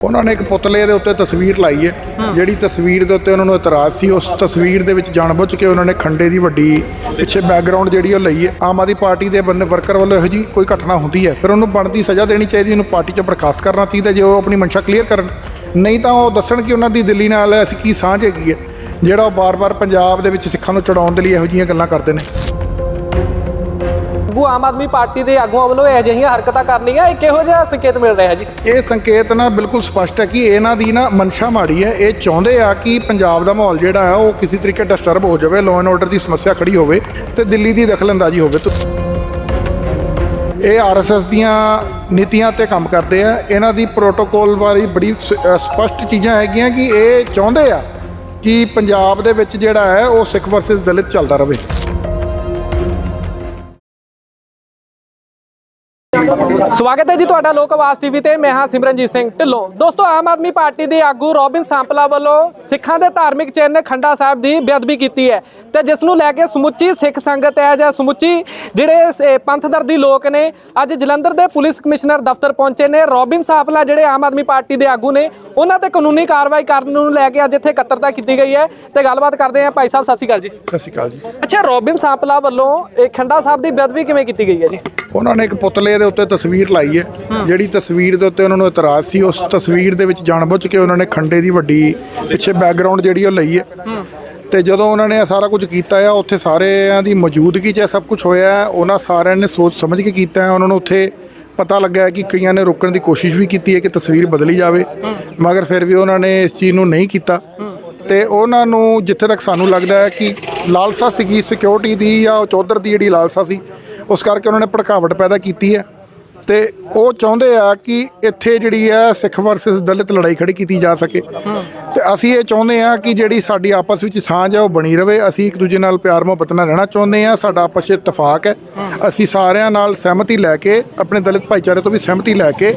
ਉਹਨਾਂ ਨੇ ਇੱਕ ਪੁਤਲੇ ਦੇ ਉੱਤੇ ਤਸਵੀਰ ਲਾਈ ਹੈ ਜਿਹੜੀ ਤਸਵੀਰ ਦੇ ਉੱਤੇ ਉਹਨਾਂ ਨੂੰ ਇਤਰਾਜ਼ ਸੀ। ਉਸ ਤਸਵੀਰ ਦੇ ਵਿੱਚ ਜਾਣਬੁੱਝ ਕੇ ਉਹਨਾਂ ਨੇ ਖੰਡੇ ਦੀ ਵੱਡੀ ਪਿੱਛੇ ਬੈਕਗ੍ਰਾਉਂਡ ਜਿਹੜੀ ਉਹ ਲਈ ਹੈ। ਆਮ ਆਦਮੀ ਪਾਰਟੀ ਦੇ ਬੰਦੇ ਵਰਕਰ ਵੱਲੋਂ ਇਹੋ ਜੀ ਕੋਈ ਘਟਨਾ ਹੁੰਦੀ ਹੈ। ਫਿਰ ਉਹਨੂੰ ਬਣਦੀ ਸਜ਼ਾ ਦੇਣੀ ਚਾਹੀਦੀ ਉਹਨੂੰ ਪਾਰਟੀ ਚੋਂ ਬਰਖਾਸਤ ਕਰਨਾ ਚਾਹੀਦਾ ਜੇ ਉਹ ਆਪਣੀ ਮਨਸ਼ਾ ਕਲੀਅਰ ਕਰਨ। ਨਹੀਂ ਤਾਂ ਉਹ ਦੱਸਣ ਕਿ ਉਹਨਾਂ ਦੀ ਦਿੱਲੀ ਨਾਲ ਐਸੀ ਕੀ ਸਾਂਝ ਹੈਗੀ ਹੈ ਜਿਹੜਾ ਉਹ ਬਾਰ-ਬਾਰ ਪੰਜਾਬ ਦੇ ਵਿੱਚ ਸਿੱਖਾਂ ਨੂੰ ਚੜਾਉਣ ਦੇ ਲਈ ਇਹੋ ਜਿਹੀਆਂ ਗੱਲਾਂ ਕਰਦੇ ਨੇ। ਆਗੂ ਆਮ ਆਦਮੀ ਪਾਰਟੀ ਦੇ ਆਗੂਆਂ ਵੱਲੋਂ ਇਹ ਜਿਹੀਆਂ ਹਰਕਤਾਂ ਕਰਨੀਆਂ ਇਹ ਕਿਹੋ ਜਿਹਾ ਸੰਕੇਤ ਮਿਲ ਰਿਹਾ ਜੀ? ਇਹ ਸੰਕੇਤ ਨਾ ਬਿਲਕੁਲ ਸਪਸ਼ਟ ਹੈ ਕਿ ਇਹਨਾਂ ਦੀ ਨਾ ਮਨਸ਼ਾ ਮਾੜੀ ਹੈ। ਇਹ ਚਾਹੁੰਦੇ ਆ ਕਿ ਪੰਜਾਬ ਦਾ ਮਾਹੌਲ ਜਿਹੜਾ ਹੈ ਉਹ ਕਿਸੇ ਤਰੀਕੇ ਡਿਸਟਰਬ ਹੋ ਜਾਵੇ ਲਾਅ ਐਂਡ ਆਰਡਰ ਦੀ ਸਮੱਸਿਆ ਖੜੀ ਹੋਵੇ ਤੇ ਦਿੱਲੀ ਦੀ ਦਖਲਅੰਦਾਜ਼ੀ ਹੋਵੇ। ਤੋ ਇਹ ਆਰਐਸਐਸ ਦੀਆਂ ਨੀਤੀਆਂ ਤੇ ਕੰਮ ਕਰਦੇ ਆ। ਇਹਨਾਂ ਦੀ ਪ੍ਰੋਟੋਕੋਲ ਬਾਰੇ ਬੜੀ ਸ- ਅ, ਸਪਸ਼ਟ ਚੀਜ਼ਾਂ ਹੈਗੀਆਂ ਕਿ ਇਹ ਚਾਹੁੰਦੇ ਆ ਕਿ ਪੰਜਾਬ ਦੇ ਵਿੱਚ ਜਿਹੜਾ ਹੈ ਉਹ ਸਿੱਖ ਵਰਸਸ ਦਲਿਤ ਚੱਲਦਾ ਰਹੇ। ਸਵਾਗਤ ਹੈ ਜੀ ਤੁਹਾਡਾ ਲੋਕ ਆਵਾਜ਼ ਟੀਵੀ ਤੇ। ਮੈਂ ਹਾਂ ਸਿਮਰਨਜੀਤ ਸਿੰਘ ਢਿੱਲੋਂ। ਦੋਸਤੋ ਆਮ ਆਦਮੀ ਪਾਰਟੀ ਦੇ ਆਗੂ ਰੋਬਿਨ ਸਾਂਪਲਾ ਵੱਲੋਂ ਸਿੱਖਾਂ ਦੇ ਧਾਰਮਿਕ ਚਿੰਨ੍ਹ ਖੰਡਾ ਸਾਹਿਬ ਦੀ ਬੇਅਦਬੀ ਕੀਤੀ ਹੈ ਤੇ ਜਿਸ ਨੂੰ ਲੈ ਕੇ ਸਮੁੱਚੀ ਸਿੱਖ ਸੰਗਤ ਹੈ ਜਾਂ ਸਮੁੱਚੀ ਜਿਹੜੇ ਪੰਥਦਰਦੀ ਲੋਕ ਨੇ ਅੱਜ ਜਲੰਧਰ ਦੇ ਪੁਲਿਸ ਕਮਿਸ਼ਨਰ ਦਫ਼ਤਰ ਪਹੁੰਚੇ ਨੇ। ਰੋਬਿਨ ਸਾਂਪਲਾ ਜਿਹੜੇ ਆਮ ਆਦਮੀ ਪਾਰਟੀ ਦੇ ਆਗੂ ਨੇ ਉਹਨਾਂ ਤੇ ਕਾਨੂੰਨੀ ਕਾਰਵਾਈ ਕਰਨ ਨੂੰ ਲੈ ਕੇ ਅੱਜ ਇੱਥੇ ਇਕੱਤਰਤਾ ਕੀਤੀ ਗਈ ਹੈ ਤੇ ਗੱਲਬਾਤ ਕਰਦੇ ਹਾਂ ਭਾਈ ਸਾਹਿਬ ਸਤਿ ਸ਼੍ਰੀ ਅਕਾਲ ਜੀ। ਸਤਿ ਸ਼੍ਰੀ ਅਕਾਲ ਜੀ। ਅੱਛਾ ਰੋਬਿਨ ਸਾਂਪਲਾ ਵੱਲੋਂ ਇਹ ਖੰਡਾ ਸਾਹਿਬ ਦੀ ਬੇਅਦਬੀ ਕਿਵੇਂ ਕੀਤੀ ਗਈ ਹੈ ਜੀ? ਉਹਨਾਂ ਨੇ ਇੱਕ ਪੁਤਲੇ ਦੇ ਉੱਤੇ ਤਸਵੀਰ ਲਾਈ ਹੈ ਜਿਹੜੀ ਤਸਵੀਰ ਦੇ ਉੱਤੇ ਉਹਨਾਂ ਨੂੰ ਇਤਰਾਜ਼ ਸੀ ਉਸ ਤਸਵੀਰ ਦੇ ਵਿੱਚ ਜਾਣਬੁੱਝ ਕੇ ਉਹਨਾਂ ਨੇ ਖੰਡੇ ਦੀ ਵੱਡੀ ਪਿੱਛੇ ਬੈਕਗ੍ਰਾਉਂਡ ਜਿਹੜੀ ਉਹ ਲਈ ਹੈ। ਤੇ ਜਦੋਂ ਉਹਨਾਂ ਨੇ ਇਹ ਸਾਰਾ ਕੁਝ ਕੀਤਾ ਆ ਉੱਥੇ ਸਾਰਿਆਂ ਦੀ ਮੌਜੂਦਗੀ 'ਚ ਇਹ ਸਭ ਕੁਝ ਹੋਇਆ ਹੈ। ਉਹਨਾਂ ਸਾਰਿਆਂ ਨੇ ਸੋਚ ਸਮਝ ਕੇ ਕੀਤਾ ਹੈ ਉਹਨਾਂ ਨੂੰ ਉੱਥੇ ਪਤਾ ਲੱਗਾ ਹੈ ਕਿ ਕਈਆਂ ਨੇ ਰੋਕਣ ਦੀ ਕੋਸ਼ਿਸ਼ ਵੀ ਕੀਤੀ ਹੈ ਕਿ ਤਸਵੀਰ ਬਦਲੀ ਜਾਵੇ ਮਗਰ ਫਿਰ ਵੀ ਉਹਨਾਂ ਨੇ ਇਸ ਚੀਜ਼ ਨੂੰ ਨਹੀਂ ਕੀਤਾ। ਤੇ ਉਹਨਾਂ ਨੂੰ ਜਿੱਥੇ ਤੱਕ ਸਾਨੂੰ ਲੱਗਦਾ ਹੈ ਕਿ ਲਾਲਸਾ ਸੀਗੀ ਸਿਕਿਉਰਿਟੀ ਦੀ ਜਾਂ ਚੌਧਰ ਦੀ ਜਿਹੜੀ ਲਾਲਸਾ ਸੀ ਉਸ ਕਰਕੇ ਉਹਨਾਂ ਨੇ ਭੜਕਾਵਟ ਪੈਦਾ ਕੀਤੀ ਹੈ। ਤੇ ਉਹ ਚਾਹੁੰਦੇ ਆ ਕਿ ਇੱਥੇ ਜਿਹੜੀ ਹੈ ਸਿੱਖ ਵਰਸਸ ਦਲਿਤ ਲੜਾਈ ਖੜੀ ਕੀਤੀ ਜਾ ਸਕੇ। ਤੇ ਅਸੀਂ ਇਹ ਚਾਹੁੰਦੇ ਆ ਕਿ ਜਿਹੜੀ ਸਾਡੀ ਆਪਸ ਵਿੱਚ ਸਾਂਝ ਆ, ਉਹ ਬਣੀ ਰਵੇ। ਅਸੀਂ ਇੱਕ ਦੂਜੇ ਨਾਲ ਪਿਆਰ ਮੁਹੱਬਤ ਨਾਲ ਰਹਿਣਾ ਚਾਹੁੰਦੇ ਆ। ਸਾਡਾ ਆਪਸ ਵਿੱਚ ਇਤਫਾਕ ਹੈ। ਅਸੀਂ ਸਾਰਿਆਂ ਨਾਲ ਸਹਿਮਤੀ ਲੈ ਕੇ, ਆਪਣੇ ਦਲਿਤ ਭਾਈਚਾਰੇ ਤੋਂ ਵੀ ਸਹਿਮਤੀ ਲੈ ਕੇ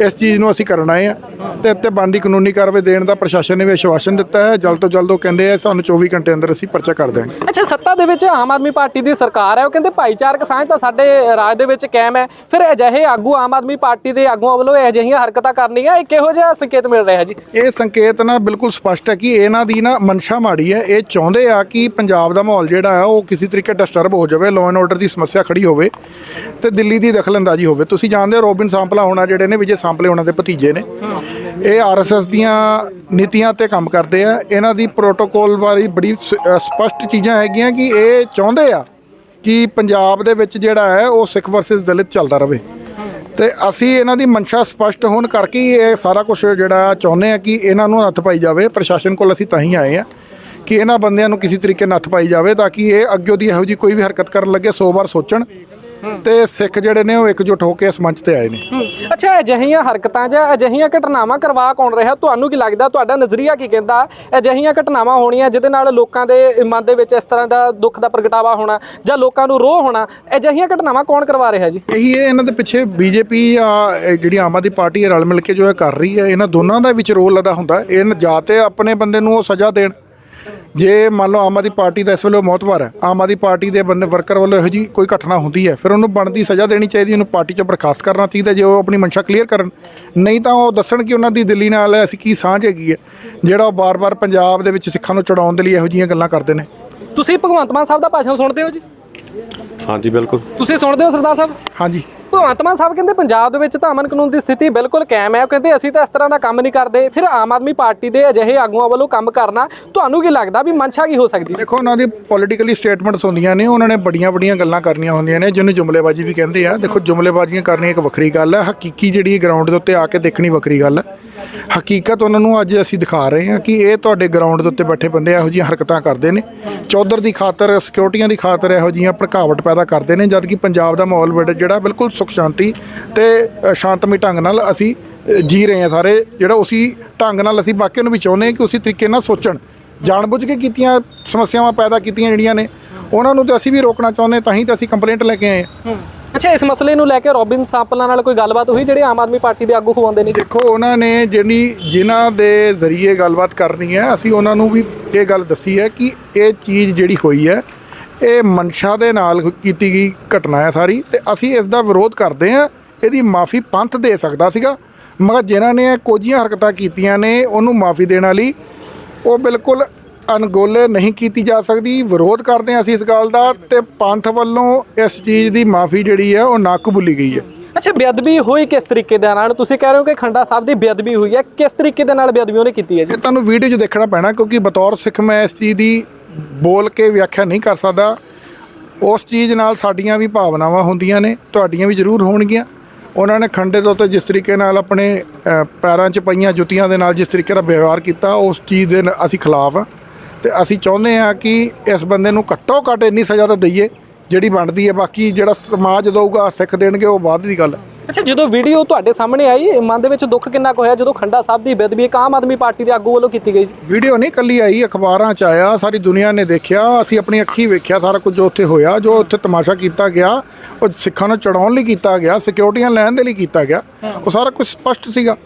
ਇਸ ਚੀਜ਼ ਨੂੰ ਅਸੀਂ ਕਰਨਾ ਹੈ ਤੇ ਇੱਥੇ ਬਣਦੀ ਕਾਨੂੰਨੀ ਕਾਰਵਾਈ ਦੇਣ ਦਾ ਪ੍ਰਸ਼ਾਸਨ ਨੇ ਵੀ ਆਸ਼ਵਾਸਨ ਦਿੱਤਾ ਹੈ। ਜਲਦ ਤੋਂ ਜਲਦ ਉਹ ਕਹਿੰਦੇ ਆ ਸਾਨੂੰ 24 ਘੰਟੇ ਅੰਦਰ ਅਸੀਂ ਪਰਚਾ ਕਰ ਦਿਆਂਗੇ। ਅੱਛਾ ਸੱਤਾ ਦੇ ਵਿੱਚ ਆਮ ਆਦਮੀ ਪਾਰਟੀ ਦੀ ਸਰਕਾਰ ਹੈ ਉਹ ਕਹਿੰਦੇ ਭਾਈਚਾਰਕ ਸਾਂਝ ਤਾਂ ਸਾਡੇ ਰਾਜ ਦੇ ਵਿੱਚ ਕਾਇਮ ਹੈ। ਫਿਰ ਅਜਿਹੇ ਆਗੂ ਆਮ ਆਦਮੀ ਪਾਰਟੀ ਦੇ ਆਗੂਆਂ ਵੱਲੋਂ ਇਹੋ ਜਿਹੀਆਂ ਹਰਕਤਾਂ ਕਰਨੀਆਂ ਇਹ ਕਿਹੋ ਜਿਹਾ ਸੰਕੇਤ ਮਿਲ ਰਿਹਾ ਜੀ? ਇਹ ਸੰਕੇਤ ਨਾ ਬਿਲਕੁਲ ਸਪਸ਼ਟ ਹੈ ਕਿ ਇਹਨਾਂ ਦੀ ਨਾ ਮਨਸ਼ਾ ਮਾੜੀ ਹੈ। ਇਹ ਚਾਹੁੰਦੇ ਆ ਕਿ ਪੰਜਾਬ ਦਾ ਮਾਹੌਲ ਜਿਹੜਾ ਹੈ ਉਹ ਕਿਸੇ ਤਰੀਕੇ ਡਿਸਟਰਬ ਹੋ ਜਾਵੇ ਲਾਅ ਐਂਡ ਆਰਡਰ ਦੀ ਸਮੱਸਿਆ ਖੜੀ ਹੋਵੇ ਤੇ ਦਿੱਲੀ ਦੀ ਦਖਲਅੰਦਾਜ਼ੀ ਹੋਵੇ। ਤੁਸੀਂ ਜਾਣਦੇ ਹੋ ਰੋਬਿਨ ਸਾਂਪਲਾ ਹੋਣਾ ਜਿਹੜੇ ਨੇ ਵਿਜੇ ਸਾਂਪਲੇ ਉਹਨਾਂ ਦੇ ਭਤੀਜੇ ਨੇ। ਇਹ ਆਰਐਸਐਸ ਦੀਆਂ ਨੀਤੀਆਂ ਤੇ ਕੰਮ ਕਰਦੇ ਆ। ਇਹਨਾਂ ਦੀ ਪ੍ਰੋਟੋਕੋਲ ਵਾਲੀ ਬੜੀ ਸਪਸ਼ਟ ਚੀਜ਼ਾਂ ਹੈਗੀਆਂ ਕਿ ਇਹ ਚਾਹੁੰਦੇ ਆ ਕਿ ਪੰਜਾਬ ਦੇ ਵਿੱਚ ਜਿਹੜਾ ਹੈ ਉਹ ਸਿੱਖ ਵਰਸਸ ਦਲਿਤ ਚੱਲਦਾ ਰਹੇ। ਤੇ ਅਸੀਂ ਇਹਨਾਂ ਦੀ ਮਨਸ਼ਾ ਸਪਸ਼ਟ ਹੋਣ ਕਰਕੇ ਇਹ ਸਾਰਾ ਕੁਝ ਜਿਹੜਾ ਚਾਹੁੰਦੇ ਆ ਕਿ ਇਹਨਾਂ ਨੂੰ ਹੱਥ ਪਾਈ ਜਾਵੇ। ਪ੍ਰਸ਼ਾਸਨ ਕੋਲ ਅਸੀਂ ਤਾਂ ਹੀ ਆਏ ਆ ਕਿ ਇਹਨਾਂ ਬੰਦਿਆਂ ਨੂੰ ਕਿਸੇ ਤਰੀਕੇ ਨਾਲ ਹੱਥ ਪਾਈ ਜਾਵੇ ਤਾਂ ਕਿ ਇਹ ਅੱਗੇ ਦੀ ਇਹੋ ਜੀ ਕੋਈ ਵੀ ਹਰਕਤ ਕਰਨ ਲੱਗੇ 100 ਵਾਰ ਸੋਚਣ। ਤੇ ਸਿੱਖ ਜਿਹੜੇ ਨੇ ਉਹ ਇਕਜੁੱਟ ਹੋ ਕੇ ਇਸ ਮੰਚ ਤੇ ਆਏ ਨੇ। ਅੱਛਾ ਅਜਿਹੀਆਂ ਹਰਕਤਾਂ ਜਾਂ ਅਜਿਹੀਆਂ ਘਟਨਾਵਾਂ ਕਰਵਾ ਕੌਣ ਰਿਹਾ? ਤੁਹਾਨੂੰ ਕੀ ਲੱਗਦਾ? ਤੁਹਾਡਾ ਨਜ਼ਰੀਆ ਕੀ ਕਹਿੰਦਾ? ਅਜਿਹੀਆਂ ਘਟਨਾਵਾਂ ਹੋਣੀਆਂ ਜਿਹਦੇ ਨਾਲ ਲੋਕਾਂ ਦੇ ਮਨ ਦੇ ਵਿੱਚ ਇਸ ਤਰ੍ਹਾਂ ਦਾ ਦੁੱਖ ਦਾ ਪ੍ਰਗਟਾਵਾ ਹੋਣਾ ਜਾਂ ਲੋਕਾਂ ਨੂੰ ਰੋਹ ਹੋਣਾ ਅਜਿਹੀਆਂ ਘਟਨਾਵਾਂ ਕੌਣ ਕਰਵਾ ਰਿਹਾ ਜੀ? ਇਹੀ ਹੈ ਇਹਨਾਂ ਦੇ ਪਿੱਛੇ ਬੀਜੇਪੀ ਆ ਇਹ ਜਿਹੜੀ ਆਮ ਆਦਮੀ ਪਾਰਟੀ ਹੈ ਰਲ ਮਿਲ ਕੇ ਜੋ ਇਹ ਕਰ ਰਹੀ ਹੈ ਇਹਨਾਂ ਦੋਨਾਂ ਦਾ ਵਿੱਚ ਰੋਲ ਅਦਾ ਹੁੰਦਾ। ਹੈ। ਇਹ ਜਾਂ ਤੇ ਆਪਣੇ ਬੰਦੇ ਨੂੰ ਉਹ ਸਜ਼ਾ ਦੇਣ ਜੇ ਮੰਨ ਲਓ ਆਮ ਆਦਮੀ ਪਾਰਟੀ ਦਾ ਇਸ ਵੇਲੇ ਮੌਤਬਰ ਹੈ ਆਮ ਆਦਮੀ ਪਾਰਟੀ ਦੇ ਬੰਦੇ ਵਰਕਰ ਵੱਲੋਂ ਇਹੋ ਜੀ ਕੋਈ ਘਟਨਾ ਹੁੰਦੀ ਹੈ ਫਿਰ ਉਹਨੂੰ ਬਣਦੀ ਸਜ਼ਾ ਦੇਣੀ ਚਾਹੀਦੀ ਉਹਨੂੰ ਪਾਰਟੀ ਚੋਂ ਬਰਖਾਸਤ ਕਰਨਾ ਚਾਹੀਦਾ ਜੇ ਉਹ ਆਪਣੀ ਮਨਸ਼ਾ ਕਲੀਅਰ ਕਰਨ। ਨਹੀਂ ਤਾਂ ਉਹ ਦੱਸਣ ਕਿ ਉਹਨਾਂ ਦੀ ਦਿੱਲੀ ਨਾਲ ਐਸੀ ਕੀ ਸਾਂਝ ਹੈਗੀ ਹੈ ਜਿਹੜਾ ਉਹ ਬਾਰ-ਬਾਰ ਪੰਜਾਬ ਦੇ ਵਿੱਚ ਸਿੱਖਾਂ ਨੂੰ ਚੜਾਉਣ ਦੇ ਲਈ ਇਹੋ ਜਿਹੀਆਂ ਗੱਲਾਂ ਕਰਦੇ ਨੇ। ਤੁਸੀਂ ਭਗਵੰਤ ਮਾਨ ਸਾਹਿਬ ਦਾ ਭਾਸ਼ਣ ਸੁਣਦੇ ਹੋ ਜੀ? ਹਾਂਜੀ ਬਿਲਕੁਲ। ਤੁਸੀਂ ਸੁਣਦੇ ਹੋ ਸਰਦਾਰ ਸਾਹਿਬ? ਹਾਂਜੀ। ਭਗਵੰਤ ਮਾਨ ਸਾਹਿਬ ਕਹਿੰਦੇ ਪੰਜਾਬ ਦੇ ਵਿੱਚ ਤਾਂ ਅਮਨ ਕਾਨੂੰਨ ਦੀ ਸਥਿਤੀ ਬਿਲਕੁਲ ਕਾਇਮ ਹੈ। ਉਹ ਕਹਿੰਦੇ ਅਸੀਂ ਤਾਂ ਇਸ ਤਰ੍ਹਾਂ ਦਾ ਕੰਮ ਨਹੀਂ ਕਰਦੇ। ਫਿਰ ਆਮ ਆਦਮੀ ਪਾਰਟੀ ਦੇ ਅਜਿਹੇ ਆਗੂਆਂ ਵੱਲੋਂ ਕੰਮ ਕਰਨਾ ਤੁਹਾਨੂੰ ਕੀ ਲੱਗਦਾ ਵੀ ਮਨਸ਼ਾ ਕੀ ਹੋ ਸਕਦੀ? ਦੇਖੋ, ਉਹਨਾਂ ਦੀ ਪੋਲੀਟੀਕਲੀ ਸਟੇਟਮੈਂਟਸ ਹੁੰਦੀਆਂ ਨੇ। ਉਹਨਾਂ ਨੇ ਬੜੀਆਂ ਬੜੀਆਂ ਗੱਲਾਂ ਕਰਨੀਆਂ ਹੁੰਦੀਆਂ ਨੇ, ਜਿਹਨੂੰ ਜੁਮਲੇਬਾਜ਼ੀ ਵੀ ਕਹਿੰਦੇ ਆ। ਦੇਖੋ, ਜੁਮਲੇਬਾਜ਼ੀਆਂ ਕਰਨੀਆਂ ਇੱਕ ਵੱਖਰੀ ਗੱਲ ਹੈ ਹਕੀਕੀ ਜਿਹੜੀ ਗਰਾਊਂਡ ਦੇ ਉੱਤੇ ਆ ਕੇ ਦੇਖਣੀ ਵੱਖਰੀ ਗੱਲ ਹੈ ਹਕੀਕਤ ਉਹਨਾਂ ਨੂੰ ਅੱਜ ਅਸੀਂ ਦਿਖਾ ਰਹੇ ਹਾਂ ਕਿ ਇਹ ਤੁਹਾਡੇ ਗਰਾਊਂਡ ਦੇ ਉੱਤੇ ਬੈਠੇ ਬੰਦੇ ਇਹੋ ਜਿਹੀਆਂ ਹਰਕਤਾਂ ਕਰਦੇ ਨੇ। ਚੌਧਰ ਦੀ ਖਾਤਰ ਸਿਕਿਉਰਟੀਆਂ ਦੀ ਖਾਤਰ ਇਹੋ ਜਿਹੀਆਂ ਭੜਕਾਵਟ ਪੈਦਾ ਕਰਦੇ ਨੇ ਜਦ ਕਿ ਪੰਜਾਬ ਦਾ ਮਾਹੌਲ ਬੜਾ ਜਿਹੜਾ ਬਿਲਕੁਲ ਸੁਖ ਸ਼ਾਂਤੀ ਤੇ ਅ, ਸ਼ਾਂਤਮਈ ਢੰਗ ਨਾਲ ਅਸੀਂ ਅ, ਜੀ ਰਹੇ ਹਾਂ ਸਾਰੇ। ਜਿਹੜਾ ਉਸੇ ਢੰਗ ਨਾਲ ਅਸੀਂ ਬਾਕੀਆਂ ਨੂੰ ਵੀ ਚਾਹੁੰਦੇ ਹਾਂ ਕਿ ਉਸੇ ਤਰੀਕੇ ਨਾਲ ਸੋਚਣ। ਜਾਣਬੁੱਝ ਕੇ ਕੀਤੀਆਂ ਸਮੱਸਿਆਵਾਂ ਪੈਦਾ ਕੀਤੀਆਂ ਜਿਹੜੀਆਂ ਨੇ ਉਹਨਾਂ ਨੂੰ ਤੇ ਅਸੀਂ ਵੀ ਰੋਕਣਾ ਚਾਹੁੰਦੇ ਤਾਂ ਹੀ ਤਾਂ ਅਸੀਂ ਕੰਪਲੇਂਟ ਲੈ ਕੇ ਆਏ ਹਾਂ। ਅੱਛਾ ਇਸ ਮਸਲੇ ਨੂੰ ਲੈ ਕੇ ਰੋਬਿਨ ਸਾਂਪਲਾਂ ਨਾਲ ਕੋਈ ਗੱਲਬਾਤ ਹੋਈ ਜਿਹੜੇ ਆਮ ਆਦਮੀ ਪਾਰਟੀ ਦੇ ਆਗੂ ਖਵਾਉਂਦੇ ਨੇ ਦੇਖੋ ਉਹਨਾਂ ਨੇ ਜਿਹੜੀ ਜਿਨ੍ਹਾਂ ਦੇ ਜ਼ਰੀਏ ਗੱਲਬਾਤ ਕਰਨੀ ਹੈ ਅਸੀਂ ਉਹਨਾਂ ਨੂੰ ਵੀ ਇਹ ਗੱਲ ਦੱਸੀ ਹੈ ਕਿ ਇਹ ਚੀਜ਼ ਜਿਹੜੀ ਹੋਈ ਹੈ ਇਹ ਮਨਸ਼ਾ ਦੇ ਨਾਲ ਕੀਤੀ ਗਈ ਘਟਨਾ ਹੈ ਸਾਰੀ ਤੇ ਅਸੀਂ ਇਸ ਦਾ ਵਿਰੋਧ ਕਰਦੇ ਹਾਂ। ਇਹਦੀ ਮਾਫੀ ਪੰਥ ਦੇ ਸਕਦਾ ਸੀਗਾ। ਮਗਰ ਜਿਨ੍ਹਾਂ ਨੇ ਕੋਝੀਆਂ ਹਰਕਤਾਂ ਕੀਤੀਆਂ ਨੇ ਉਹਨੂੰ ਮਾਫੀ ਦੇਣ ਵਾਲੀ ਉਹ ਬਿਲਕੁਲ ਅਣਗੋਲੇ ਨਹੀਂ ਕੀਤੀ ਜਾ ਸਕਦੀ। ਵਿਰੋਧ ਕਰਦੇ ਹਾਂ ਅਸੀਂ ਇਸ ਗੱਲ ਦਾ ਤੇ ਪੰਥ ਵੱਲੋਂ ਇਸ ਚੀਜ਼ ਦੀ ਮਾਫੀ ਜਿਹੜੀ ਹੈ ਉਹ ਨਾ ਕਬੂਲੀ ਗਈ ਹੈ। ਅੱਛਾ ਬੇਅਦਬੀ ਹੋਈ ਕਿਸ ਤਰੀਕੇ ਦੇ ਨਾਲ? ਤੁਸੀਂ ਕਹਿ ਰਹੇ ਹੋ ਕਿ ਖੰਡਾ ਸਾਹਿਬ ਦੀ ਬੇਅਦਬੀ ਹੋਈ ਹੈ। ਕਿਸ ਤਰੀਕੇ ਦੇ ਨਾਲ ਬੇਅਦਬੀ ਉਹਨੇ ਕੀਤੀ ਹੈ ਜੀ? ਤੁਹਾਨੂੰ ਵੀਡੀਓ 'ਚ ਦੇਖਣਾ ਪੈਣਾ ਕਿਉਂਕਿ ਬਤੌਰ ਸਿੱਖ ਮੈਂ ਇਸ ਚੀਜ਼ ਦੀ ਬੋਲ ਕੇ ਵਿਆਖਿਆ ਨਹੀਂ ਕਰ ਸਕਦਾ। ਉਸ ਚੀਜ਼ ਨਾਲ ਸਾਡੀਆਂ ਵੀ ਭਾਵਨਾਵਾਂ ਹੁੰਦੀਆਂ ਨੇ, ਤੁਹਾਡੀਆਂ ਵੀ ਜ਼ਰੂਰ ਹੋਣਗੀਆਂ। ਉਹਨਾਂ ਨੇ ਖੰਡੇ ਤੋਂ ਉੱਤੇ ਜਿਸ ਤਰੀਕੇ ਨਾਲ ਆਪਣੇ ਪੈਰਾਂ 'ਚ ਪਈਆਂ ਜੁੱਤੀਆਂ ਦੇ ਨਾਲ ਜਿਸ ਤਰੀਕੇ ਦਾ ਵਿਵਹਾਰ ਕੀਤਾ, ਉਸ ਚੀਜ਼ ਦੇ ਅਸੀਂ ਖਿਲਾਫ ਆ ਤੇ ਅਸੀਂ ਚਾਹੁੰਦੇ ਹਾਂ ਕਿ ਇਸ ਬੰਦੇ ਨੂੰ ਘੱਟੋ ਘੱਟ ਇੰਨੀ ਸਜ਼ਾ ਤਾਂ ਦਈਏ, ਜਿਹੜੀ ਬਣਦੀ ਹੈ। ਬਾਕੀ ਜਿਹੜਾ ਸਮਾਜ ਦਊਗਾ, ਸਿੱਖ ਦੇਣਗੇ, ਉਹ ਬਾਅਦ ਦੀ ਗੱਲ ਹੈ। ਅੱਛਾ ਜਦੋਂ ਵੀਡੀਓ ਤੁਹਾਡੇ ਸਾਹਮਣੇ ਆਈ ਮਨ ਦੇ ਵਿੱਚ ਦੁੱਖ ਕਿੰਨਾ ਕੁ ਹੋਇਆ? ਜਦੋਂ ਖੰਡਾ ਸਾਹਿਬ ਦੀ ਬੇਅਦਬੀ ਇੱਕ ਆਮ ਆਦਮੀ ਪਾਰਟੀ ਦੇ ਆਗੂ ਵੱਲੋਂ ਕੀਤੀ ਗਈ ਜੀ ਵੀਡੀਓ ਨਹੀਂ ਕੱਲੀ ਆਈ ਅਖਬਾਰਾਂ 'ਚ ਆਇਆ ਸਾਰੀ ਦੁਨੀਆ ਨੇ ਦੇਖਿਆ ਅਸੀਂ ਆਪਣੀ ਅੱਖੀ ਵੇਖਿਆ ਸਾਰਾ ਕੁਝ ਜੋ ਉੱਥੇ ਹੋਇਆ ਜੋ ਉੱਥੇ ਤਮਾਸ਼ਾ ਕੀਤਾ ਗਿਆ ਉਹ ਸਿੱਖਾਂ ਨੂੰ ਚੜਾਉਣ ਲਈ ਕੀਤਾ ਗਿਆ ਸਿਕਿਉਰਟੀਆਂ ਲੈਣ ਦੇ ਲਈ ਕੀਤਾ ਗਿਆ ਉਹ ਸਾਰਾ ਕੁਝ ਸਪਸ਼ਟ ਸੀਗਾ।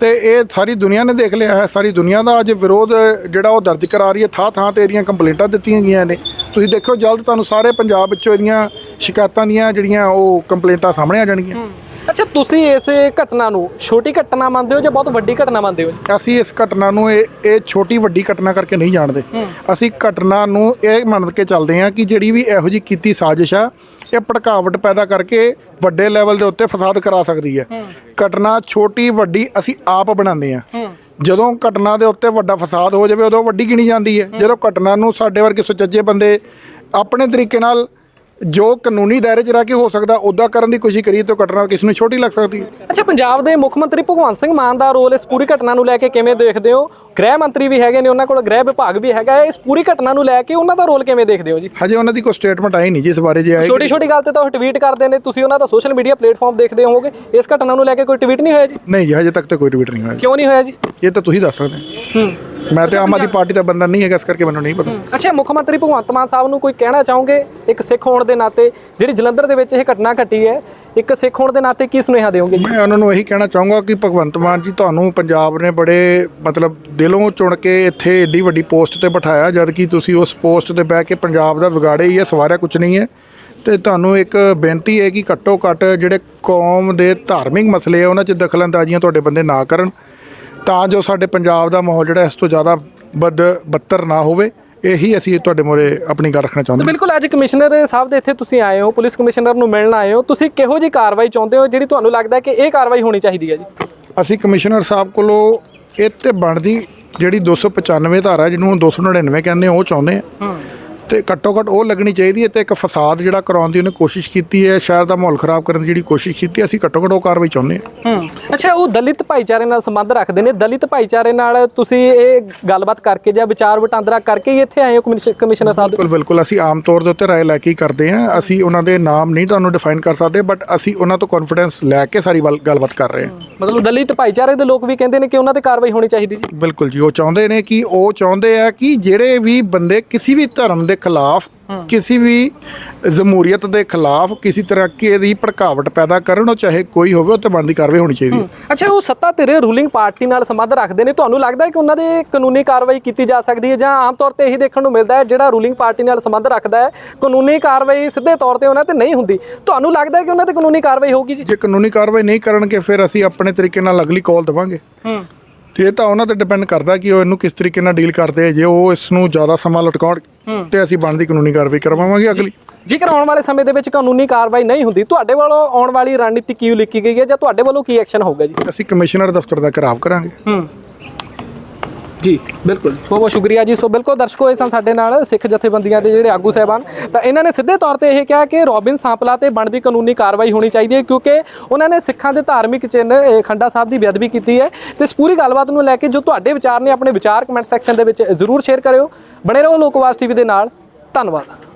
ਤੇ ਇਹ ਸਾਰੀ ਦੁਨੀਆ ਨੇ ਦੇਖ ਲਿਆ ਹੈ ਸਾਰੀ ਦੁਨੀਆ ਦਾ ਅੱਜ ਵਿਰੋਧ ਜਿਹੜਾ ਉਹ ਦਰਜ ਕਰਾ ਰਹੀ ਹੈ ਥਾਂ ਥਾਂ ਤੇ ਇਹਦੀਆਂ ਕੰਪਲੇਂਟਾਂ ਦਿੱਤੀਆਂ ਗਈਆਂ ਨੇ। ਤੁਸੀਂ ਦੇਖੋ ਜਲਦ ਤੁਹਾਨੂੰ ਸਾਰੇ ਪੰਜਾਬ ਵਿੱਚੋਂ ਇਹਦੀਆਂ ਸ਼ਿਕਾਇਤਾਂ ਦੀਆਂ ਜਿਹੜੀਆਂ ਉਹ ਕੰਪਲੇਂਟਾਂ ਸਾਹਮਣੇ ਆ ਜਾਣਗੀਆਂ। ਅੱਛਾ ਤੁਸੀਂ ਇਸ ਘਟਨਾ ਨੂੰ ਛੋਟੀ ਘਟਨਾ ਮੰਨਦੇ ਹੋ ਜਾਂ ਬਹੁਤ ਵੱਡੀ ਘਟਨਾ ਮੰਨਦੇ ਹੋ? ਅਸੀਂ ਇਸ ਘਟਨਾ ਨੂੰ ਇਹ ਇਹ ਛੋਟੀ ਵੱਡੀ ਘਟਨਾ ਕਰਕੇ ਨਹੀਂ ਜਾਣਦੇ। ਅਸੀਂ ਘਟਨਾ ਨੂੰ ਇਹ ਮੰਨ ਕੇ ਚੱਲਦੇ ਹਾਂ ਕਿ ਜਿਹੜੀ ਵੀ ਇਹੋ ਜੀ ਕੀਤੀ ਸਾਜ਼ਿਸ਼ ਆ ਇਹ ਭੜਕਾਵਟ ਪੈਦਾ ਕਰਕੇ ਵੱਡੇ ਲੈਵਲ ਦੇ ਉੱਤੇ ਫਸਾਦ ਕਰਾ ਸਕਦੀ ਹੈ। ਘਟਨਾ ਛੋਟੀ ਵੱਡੀ ਅਸੀਂ ਆਪ ਬਣਾਉਂਦੇ ਹਾਂ। ਜਦੋਂ ਘਟਨਾ ਦੇ ਉੱਤੇ ਵੱਡਾ ਫਸਾਦ ਹੋ ਜਾਵੇ ਉਦੋਂ ਵੱਡੀ ਗਿਣੀ ਜਾਂਦੀ ਹੈ। ਜਦੋਂ ਘਟਨਾ ਨੂੰ ਸਾਡੇ ਵਰਗੇ ਸੁਚੱਜੇ ਬੰਦੇ ਆਪਣੇ ਤਰੀਕੇ ਨਾਲ ਜੋ ਕਾਨੂੰਨੀ ਦਾਇਰੇ 'ਚ ਰਹਿ ਕੇ ਹੋ ਸਕਦਾ ਉਦਾਂ ਕਰਨ ਦੀ ਕੋਸ਼ਿਸ਼ ਕਰੀਏ ਤਾਂ ਘਟਨਾ ਕਿਸ ਨੂੰ ਛੋਟੀ ਲੱਗ ਸਕਦੀ ਹੈ। ਅੱਛਾ ਪੰਜਾਬ ਦੇ ਮੁੱਖ ਮੰਤਰੀ ਭਗਵੰਤ ਸਿੰਘ ਮਾਨ ਦਾ ਰੋਲ ਇਸ ਪੂਰੀ ਘਟਨਾ ਨੂੰ ਲੈ ਕੇ ਕਿਵੇਂ ਦੇਖਦੇ ਹੋ? ਗ੍ਰਹਿ ਮੰਤਰੀ ਵੀ ਹੈਗੇ ਨੇ ਉਹਨਾਂ ਕੋਲ ਗ੍ਰਹਿ ਵਿਭਾਗ ਵੀ ਹੈਗਾ ਹੈ। ਇਸ ਪੂਰੀ ਘਟਨਾ ਨੂੰ ਲੈ ਕੇ ਉਹਨਾਂ ਦਾ ਰੋਲ ਕਿਵੇਂ ਦੇਖਦੇ ਹੋ ਜੀ? ਹਜੇ ਉਹਨਾਂ ਦੀ ਕੋਈ ਸਟੇਟਮੈਂਟ ਆਈ ਨਹੀਂ ਜੀ ਇਸ ਬਾਰੇ ਜੇ ਆਏਗੀ ਛੋਟੀ ਛੋਟੀ ਗੱਲ ਤੇ ਤਾਂ ਉਹ ਟਵੀਟ ਕਰਦੇ ਨੇ ਤੁਸੀਂ ਉਹਨਾਂ ਦਾ ਸੋਸ਼ਲ ਮੀਡੀਆ ਪਲੇਟਫਾਰਮ ਦੇਖਦੇ ਹੋਵੋਗੇ। ਇਸ ਘਟਨਾ ਨੂੰ ਲੈ ਕੇ ਕੋਈ ਟਵੀਟ ਨਹੀਂ ਹੋਇਆ ਜੀ? ਨਹੀਂ ਜੀ ਹਜੇ ਤੱਕ ਤਾਂ ਕੋਈ ਟਵੀਟ ਨਹੀਂ ਹੋਇਆ ਕਿਉਂ ਨਹੀਂ ਹੋਇਆ ਜੀ? ਇਹ ਤਾਂ ਤੁਸੀਂ ਦੱਸ ਸਕਦੇ ਹੋ। ਹੂੰ। ਮੈਂ ਤੇ ਆਮ ਆਦਮੀ ਪਾਰਟੀ ਦਾ ਬੰਦਾ ਨਹੀਂ ਹੈਗਾ ਇਸ ਕਰਕੇ ਮੈਨੂੰ ਨਹੀਂ ਪਤਾ। ਅੱਛਾ ਮੁੱਖ ਮੰਤਰੀ ਭਗਵੰਤ ਮਾਨ ਸਾਹਿਬ ਨੂੰ ਕੋਈ ਕਹਿਣਾ ਚਾਹੋਗੇ ਇੱਕ ਸਿੱਖ ਹੋਣ ਦੇ ਨਾਤੇ? ਜਿਹੜੀ ਜਲੰਧਰ ਦੇ ਵਿੱਚ ਇਹ ਘਟਨਾ ਘਟੀ ਹੈ ਇੱਕ ਸਿੱਖ ਹੋਣ ਦੇ ਨਾਤੇ ਕੀ ਸੁਨੇਹਾ ਦਿਓਗੇ ਮੈਂ ਉਹਨਾਂ ਨੂੰ ਇਹੀ ਕਹਿਣਾ ਚਾਹੂੰਗਾ ਕਿ ਭਗਵੰਤ ਮਾਨ ਜੀ ਤੁਹਾਨੂੰ ਪੰਜਾਬ ਨੇ ਬੜੇ ਮਤਲਬ ਦਿਲੋਂ ਚੁਣ ਕੇ ਇੱਥੇ ਏਡੀ ਵੱਡੀ ਪੋਸਟ ਤੇ ਬਿਠਾਇਆ ਜਦ ਕਿ ਤੁਸੀਂ ਉਸ ਪੋਸਟ ਤੇ ਬਹਿ ਕੇ ਪੰਜਾਬ ਦਾ ਵਿਗਾੜੇ ਹੀ ਹੈ ਸਵਾਰਿਆ ਕੁਝ ਨਹੀਂ ਹੈ। ਤੇ ਤੁਹਾਨੂੰ ਇੱਕ ਬੇਨਤੀ ਹੈ ਕਿ ਘੱਟੋ ਘੱਟ ਜਿਹੜੇ ਕੌਮ ਦੇ ਧਾਰਮਿਕ ਮਸਲੇ ਆ ਉਹਨਾਂ 'ਚ ਦਖਲਅੰਦਾਜ਼ੀਆਂ ਤੁਹਾਡੇ ਬੰਦੇ ਨਾ ਕਰਨ। ਤਾਂ ਜੋ ਸਾਡੇ ਪੰਜਾਬ ਦਾ ਮਾਹੌਲ ਜਿਹੜਾ ਇਸ ਤੋਂ ਜ਼ਿਆਦਾ ਬਦ ਬੱਤਰ ਨਾ ਹੋਵੇ ਇਹੀ ਅਸੀਂ ਤੁਹਾਡੇ ਮੋਰੇ ਆਪਣੀ ਗੱਲ ਰੱਖਣਾ ਚਾਹੁੰਦੇ ਬਿਲਕੁਲ ਅੱਜ ਕਮਿਸ਼ਨਰ ਸਾਹਿਬ ਦੇ ਇੱਥੇ ਤੁਸੀਂ ਆਏ ਹੋ ਪੁਲਿਸ ਕਮਿਸ਼ਨਰ ਨੂੰ ਮਿਲਣ ਆਏ ਹੋ। ਤੁਸੀਂ ਕਿਹੋ ਜੀ ਕਾਰਵਾਈ ਚਾਹੁੰਦੇ ਹੋ ਜਿਹੜੀ ਤੁਹਾਨੂੰ ਲੱਗਦਾ ਕਿ ਇਹ ਕਾਰਵਾਈ ਹੋਣੀ ਚਾਹੀਦੀ ਹੈ ਜੀ? ਅਸੀਂ ਕਮਿਸ਼ਨਰ ਸਾਹਿਬ ਕੋਲੋਂ ਇਹ ਤੇ ਬਣਦੀ ਜਿਹੜੀ 295 ਧਾਰਾ ਜਿਹਨੂੰ ਹੁਣ 299 ਕਹਿੰਦੇ ਉਹ ਚਾਹੁੰਦੇ ਆ। ਤੇ ਘੱਟੋ ਘੱਟ ਉਹ ਲੱਗਣੀ ਚਾਹੀਦੀ ਹੈ ਤੇ ਇੱਕ ਫਸਾਦ ਜਿਹੜਾ ਕਰਾਉਣ ਦੀ ਉਹਨੇ ਕੋਸ਼ਿਸ਼ ਕੀਤੀ ਹੈ ਸ਼ਹਿਰ ਦਾ ਮਾਹੌਲ ਖਰਾਬ ਕਰਨ ਦੀ ਜਿਹੜੀ ਕੋਸ਼ਿਸ਼ ਕੀਤੀ ਅਸੀਂ ਘੱਟੋ ਘੱਟ ਉਹ ਕਾਰਵਾਈ ਚਾਹੁੰਦੇ ਹਾਂ। ਹੂੰ। ਅੱਛਾ ਉਹ ਦਲਿਤ ਭਾਈਚਾਰੇ ਨਾਲ ਸੰਬੰਧ ਰੱਖਦੇ ਨੇ। ਦਲਿਤ ਭਾਈਚਾਰੇ ਨਾਲ ਤੁਸੀਂ ਇਹ ਗੱਲਬਾਤ ਕਰਕੇ ਜਾਂ ਵਿਚਾਰ ਵਟਾਂਦਰਾ ਕਰਕੇ ਹੀ ਇੱਥੇ ਆਏ ਹੋ ਕਮਿਸ਼- ਕਮਿਸ਼ਨਰ ਸਾਹਿਬ? ਬਿਲਕੁਲ ਬਿਲਕੁਲ। ਅਸੀਂ ਆਮ ਤੌਰ ਦੇ ਉੱਤੇ ਰਾਏ ਲੈ ਕੇ ਹੀ ਕਰਦੇ ਹਾਂ। ਅਸੀਂ ਉਹਨਾਂ ਦੇ ਨਾਮ ਨਹੀਂ ਤੁਹਾਨੂੰ ਡਿਫਾਈਨ ਕਰ ਸਕਦੇ ਬਟ ਅਸੀਂ ਉਹਨਾਂ ਤੋਂ ਕੌਨਫੀਡੈਂਸ ਲੈ ਕੇ ਸਾਰੀ ਗੱਲਬਾਤ ਕਰ ਰਹੇ ਹਾਂ। ਮਤਲਬ ਦਲਿਤ ਭਾਈਚਾਰੇ ਦੇ ਲੋਕ ਵੀ ਕਹਿੰਦੇ ਨੇ ਕਿ ਉਹਨਾਂ ਤੇ ਕਾਰਵਾਈ ਹੋਣੀ ਚਾਹੀਦੀ ਜੀ? ਬਿਲਕੁਲ ਜੀ ਉਹ ਚਾਹੁੰਦੇ ਨੇ ਕਿ ਉਹ ਚਾਹੁੰਦੇ ਆ ਕਿ ਜਿਹੜੇ ਵੀ ਬੰਦੇ ਕਿਸੇ ਵੀ ਧਰਮ ਦੇ ਖਿਲਾਫ ਕਿਸੇ ਵੀ ਜਮਹੂਰੀਅਤ ਦੇ ਖਿਲਾਫ ਕਿਸੇ ਤਰ੍ਹਾਂ ਦੀ ਭੜਕਾਵਟ ਪੈਦਾ ਕਰਨ ਉਹ ਚਾਹੇ ਕੋਈ ਹੋਵੇ ਉਹ ਤੇ ਬਣਦੀ ਕਾਰਵਾਈ ਹੋਣੀ ਚਾਹੀਦੀ ਹੈ। ਅੱਛਾ ਉਹ ਸੱਤਾ ਧਿਰ ਰੂਲਿੰਗ ਪਾਰਟੀ ਨਾਲ ਸੰਬੰਧ ਰੱਖਦੇ ਨੇ। ਤੁਹਾਨੂੰ ਲੱਗਦਾ ਹੈ ਕਿ ਉਹਨਾਂ ਦੇ ਕਾਨੂੰਨੀ ਕਾਰਵਾਈ ਕੀਤੀ ਜਾ ਸਕਦੀ ਹੈ ਜਾਂ ਆਮ ਤੌਰ ਤੇ ਇਹੀ ਦੇਖਣ ਨੂੰ ਮਿਲਦਾ ਹੈ ਜਿਹੜਾ ਰੂਲਿੰਗ ਪਾਰਟੀ ਨਾਲ ਸੰਬੰਧ ਰੱਖਦਾ ਹੈ ਕਾਨੂੰਨੀ ਕਾਰਵਾਈ ਸਿੱਧੇ ਤੌਰ ਤੇ ਉਹਨਾਂ ਤੇ ਨਹੀਂ ਹੁੰਦੀ। ਤੁਹਾਨੂੰ ਲੱਗਦਾ ਹੈ ਕਿ ਉਹਨਾਂ ਤੇ ਕਾਨੂੰਨੀ ਕਾਰਵਾਈ ਹੋਊਗੀ ਜੀ? ਜੇ ਕਾਨੂੰਨੀ ਕਾਰਵਾਈ ਨਹੀਂ ਕਰਨਗੇ ਫਿਰ ਅਸੀਂ ਆਪਣੇ ਤਰੀਕੇ ਨਾਲ ਅਗਲੀ ਕਾਲ ਦੇਵਾਂਗੇ। ਹੂੰ। ਇਹ ਤਾਂ ਉਹਨਾਂ ਤੇ ਡਿਪੈਂਡ ਕਰਦਾ ਕਿ ਉਹ ਇਹਨੂੰ ਕਿਸ ਤਰੀਕੇ ਨਾਲ ਡੀਲ ਕਰਦੇ ਆ ਜੇ ਉਹ ਇਸ ਨੂੰ ਜ਼ਿਆਦਾ ਸਮਾਂ ਲਟਕਾਉਣ ਤੇ ਅਸੀਂ ਬਣਦੀ ਕਾਨੂੰਨੀ ਕਾਰਵਾਈ ਕਰਵਾਵਾਂਗੇ ਅਗਲੀ। ਜੇਕਰ ਆਉਣ ਵਾਲੇ ਸਮੇਂ ਦੇ ਵਿੱਚ ਕਾਨੂੰਨੀ ਕਾਰਵਾਈ ਨਹੀਂ ਹੁੰਦੀ। ਤੁਹਾਡੇ ਵੱਲੋਂ ਆਉਣ ਵਾਲੀ ਰਣਨੀਤੀ ਕੀ ਲਿਖੀ ਗਈ ਹੈ ਜਾਂ ਤੁਹਾਡੇ ਵੱਲੋਂ ਕੀ ਐਕਸ਼ਨ ਹੋਊਗਾ ਜੀ? ਅਸੀਂ ਕਮਿਸ਼ਨਰ ਦਫ਼ਤਰ ਦਾ ਘਰਾਵ ਕਰਾਂਗੇ। ਹੂੰ। ਜੀ, ਬਿਲਕੁਲ। ਬਹੁਤ ਬਹੁਤ ਸ਼ੁਕਰੀਆ ਜੀ। ਸੋ ਬਿਲਕੁਲ ਦਰਸ਼ਕੋ, ਇਹ ਸਨ ਸਾਡੇ ਨਾਲ ਸਿੱਖ ਜਥੇਬੰਦੀਆਂ ਦੇ ਜਿਹੜੇ ਆਗੂ ਸਹਿਬਾਨ। ਤਾਂ ਇਹਨਾਂ ਨੇ ਸਿੱਧੇ ਤੌਰ ਤੇ ਇਹ ਕਿਹਾ ਕਿ ਰੋਬਿਨ ਸਾਂਪਲਾ ਤੇ ਬਣਦੀ ਕਾਨੂੰਨੀ ਕਾਰਵਾਈ ਹੋਣੀ ਚਾਹੀਦੀ ਹੈ, ਕਿਉਂਕਿ ਉਹਨਾਂ ਨੇ ਸਿੱਖਾਂ ਦੇ ਧਾਰਮਿਕ ਚਿੰਨ੍ਹ ਖੰਡਾ ਸਾਹਿਬ ਦੀ ਬੇਅਦਬੀ ਕੀਤੀ ਹੈ। ਤੇ ਇਸ ਪੂਰੀ ਗੱਲਬਾਤ ਨੂੰ ਲੈ ਕੇ ਜੋ ਤੁਹਾਡੇ ਵਿਚਾਰ ਨੇ, ਆਪਣੇ ਵਿਚਾਰ ਕਮੈਂਟ ਸੈਕਸ਼ਨ ਦੇ ਵਿੱਚ ਜ਼ਰੂਰ ਸ਼ੇਅਰ ਕਰਿਓ। ਬਣੇ ਰਹੋ ਲੋਕਵਾਸ ਟੀਵੀ ਦੇ ਨਾਲ। ਧੰਨਵਾਦ।